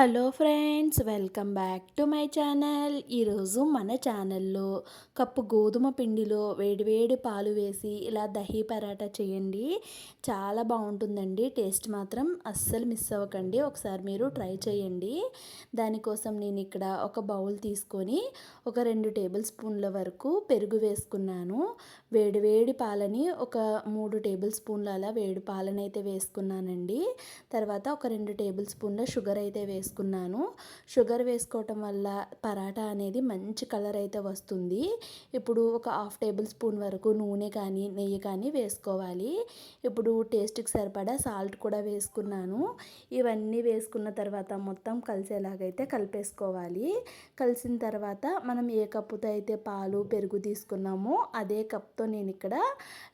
Hello friends welcome back to my channel. ఈరోజు మన ఛానల్లో కప్పు గోధుమ పిండిలో వేడివేడి పాలు వేసి ఇలా దహీ పరాటా చేయండి. చాలా బాగుంటుందండి. టేస్ట్ మాత్రం అస్సలు మిస్ అవ్వకండి. ఒకసారి మీరు ట్రై చేయండి. దానికోసం నేను ఇక్కడ ఒక బౌల్ తీసుకొని ఒక రెండు టేబుల్ స్పూన్ల వరకు పెరుగు వేసుకున్నాను. వేడివేడి పాలని ఒక మూడు టేబుల్ స్పూన్ల అలా వేడి పాలనైతే వేసుకున్నానండి. తర్వాత ఒక రెండు టేబుల్ స్పూన్ల షుగర్ అయితే వేసుకున్నాను. వేసుకున్నాను షుగర్ వేసుకోవటం వల్ల పరాటా అనేది మంచి కలర్ అయితే వస్తుంది. ఇప్పుడు ఒక హాఫ్ టేబుల్ స్పూన్ వరకు నూనె కానీ నెయ్యి కానీ వేసుకోవాలి. ఇప్పుడు టేస్ట్కి సరిపడా సాల్ట్ కూడా వేసుకున్నాను. ఇవన్నీ వేసుకున్న తర్వాత మొత్తం కలిసేలాగైతే కలిపేసుకోవాలి. కలిసిన తర్వాత మనం ఏ కప్పుతో అయితే పాలు పెరుగు తీసుకున్నామో అదే కప్తో నేను ఇక్కడ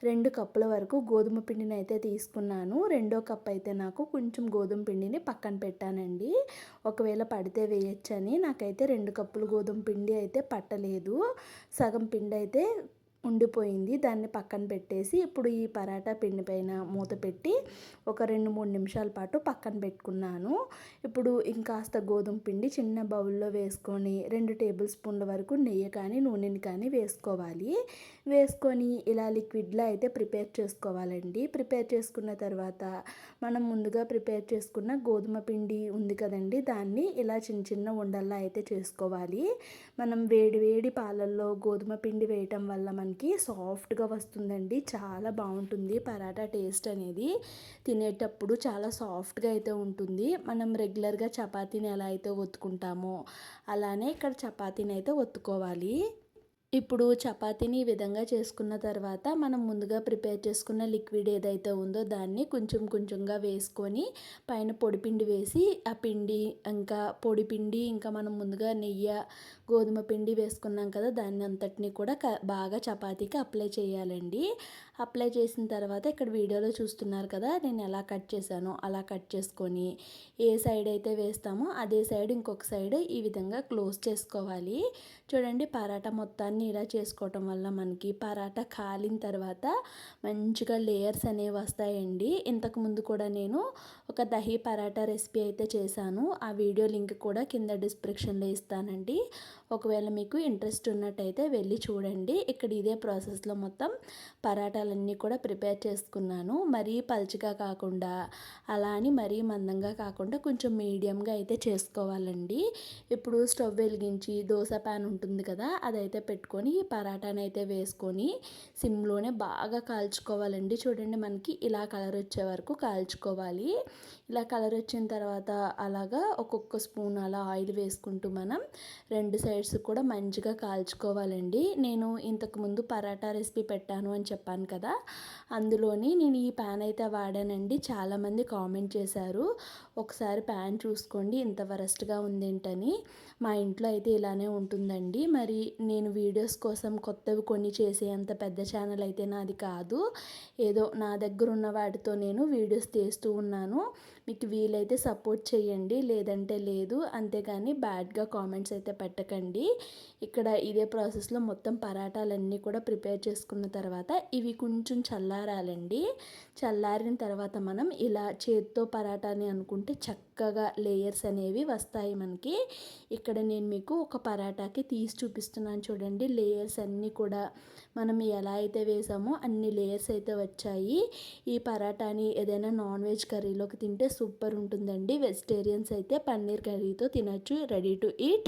రెండు కప్పుల వరకు గోధుమ పిండిని అయితే తీసుకున్నాను. రెండో కప్ అయితే నాకు కొంచెం గోధుమ పిండిని పక్కన పెట్టానండి. ఒకవేళ పడితే వేయచ్చని. నాకైతే రెండు కప్పులు గోధుమ పిండి అయితే పట్టలేదు. సగం పిండి అయితే ఉండిపోయింది. దాన్ని పక్కన పెట్టేసి ఇప్పుడు ఈ పరాటా పిండి పైన మూత పెట్టి ఒక రెండు మూడు నిమిషాల పాటు పక్కన పెట్టుకున్నాను. ఇప్పుడు ఇంకాస్త గోధుమ పిండి చిన్న బౌల్లో వేసుకొని రెండు టేబుల్ స్పూన్ల వరకు నెయ్యి కానీ నూనెని కానీ వేసుకోవాలి. వేసుకొని ఇలా లిక్విడ్లో అయితే ప్రిపేర్ చేసుకోవాలండి. ప్రిపేర్ చేసుకున్న తర్వాత మనం ముందుగా ప్రిపేర్ చేసుకున్న గోధుమ పిండి ఉంది కదండి దాన్ని ఇలా చిన్న చిన్న ఉండల్లా అయితే చేసుకోవాలి. మనం వేడి వేడి పాలల్లో గోధుమ పిండి వేయటం వల్ల మనకి మనకి సాఫ్ట్గా వస్తుందండి. చాలా బాగుంటుంది. పరాటా టేస్ట్ అనేది తినేటప్పుడు చాలా సాఫ్ట్గా అయితే ఉంటుంది. మనం రెగ్యులర్గా చపాతీని ఎలా అయితే ఒత్తుకుంటామో అలానే ఇక్కడ చపాతీని అయితే ఒత్తుకోవాలి. ఇప్పుడు చపాతీని ఈ విధంగా చేసుకున్న తర్వాత మనం ముందుగా ప్రిపేర్ చేసుకున్న లిక్విడ్ ఏదైతే ఉందో దాన్ని కొంచెం కొంచెంగా వేసుకొని పైన పొడి పిండి వేసి ఆ పిండి ఇంకా పొడి పిండి ఇంకా మనం ముందుగా నెయ్యి గోధుమ పిండి వేసుకున్నాం కదా దాన్ని అంతటిని కూడా బాగా చపాతీకి అప్లై చేయాలండి. అప్లై చేసిన తర్వాత ఇక్కడ వీడియోలో చూస్తున్నారు కదా నేను ఎలా కట్ చేశానో అలా కట్ చేసుకొని ఏ సైడ్ అయితే వేస్తామో అదే సైడ్ ఇంకొక సైడ్ ఈ విధంగా క్లోజ్ చేసుకోవాలి. చూడండి పరాటా మొత్తాన్ని ఇలా చేసుకోవటం వల్ల మనకి పరాటా కాలిన తర్వాత మంచిగా లేయర్స్ అనేవి వస్తాయండి. ఇంతకుముందు కూడా నేను ఒక దహీ పరాటా రెసిపీ అయితే చేశాను. ఆ వీడియో లింక్ కూడా కింద డిస్క్రిప్షన్లో ఇస్తానండి. ఒకవేళ మీకు ఇంట్రెస్ట్ ఉన్నట్టయితే వెళ్ళి చూడండి. ఇక్కడ ఇదే ప్రాసెస్లో మొత్తం పరాటాలన్నీ కూడా ప్రిపేర్ చేసుకున్నాను. మరీ పల్చగా కాకుండా అలా అని మరీ మందంగా కాకుండా కొంచెం మీడియంగా అయితే చేసుకోవాలండి. ఇప్పుడు స్టవ్ వెలిగించి దోశ ప్యాన్ ఉంటుంది కదా అదైతే పెట్టుకొని పరాటాని అయితే వేసుకొని సిమ్లోనే బాగా కాల్చుకోవాలండి. చూడండి మనకి ఇలా కలర్ వచ్చే వరకు కాల్చుకోవాలి. ఇలా కలర్ వచ్చిన తర్వాత అలాగా ఒక్కొక్క స్పూన్ అలా ఆయిల్ వేసుకుంటూ మనం రెండు సైడ్స్ కూడా మంచిగా కాల్చుకోవాలండి. నేను ఇంతకుముందు పరాటా రెసిపీ పెట్టాను అని చెప్పాను కదా కదా? అందులోని నేను ఈ ప్యాన్ అయితే వాడానండి. చాలామంది కామెంట్ చేశారు ఒకసారి ప్యాన్ చూసుకోండి ఇంత వరస్ట్గా ఉందేంటని. మా ఇంట్లో అయితే ఇలానే ఉంటుందండి. మరి నేను వీడియోస్ కోసం కొత్తవి కొన్ని చేసే అంత పెద్ద ఛానల్ అయితే నాది కాదు. ఏదో నా దగ్గర ఉన్న వాటితో నేను వీడియోస్ తీస్తూ ఉన్నాను. మీకు వీలైతే సపోర్ట్ చేయండి లేదంటే లేదు. అంతేగాని బ్యాడ్గా కామెంట్స్ అయితే పెట్టకండి. ఇక్కడ ఇదే ప్రాసెస్లో మొత్తం పరాటాలన్నీ కూడా ప్రిపేర్ చేసుకున్న తర్వాత ఇవి కొంచెం చల్లారాలండి. చల్లారిన తర్వాత మనం ఇలా చేత్తో పరాటాని అనుకుంటే చక్కగా లేయర్స్ అనేవి వస్తాయి మనకి. ఇక్కడ నేను మీకు ఒక పరాటాకి తీసి చూపిస్తున్నాను చూడండి. లేయర్స్ అన్నీ కూడా మనం ఎలా అయితే వేసామో అన్ని లేయర్స్ అయితే వచ్చాయి. ఈ పరాటాని ఏదైనా నాన్ వెజ్ కర్రీలోకి తింటే సూపర్ ఉంటుందండి. వెజిటేరియన్స్ అయితే పన్నీర్ కర్రీతో తినచ్చు. Ready to eat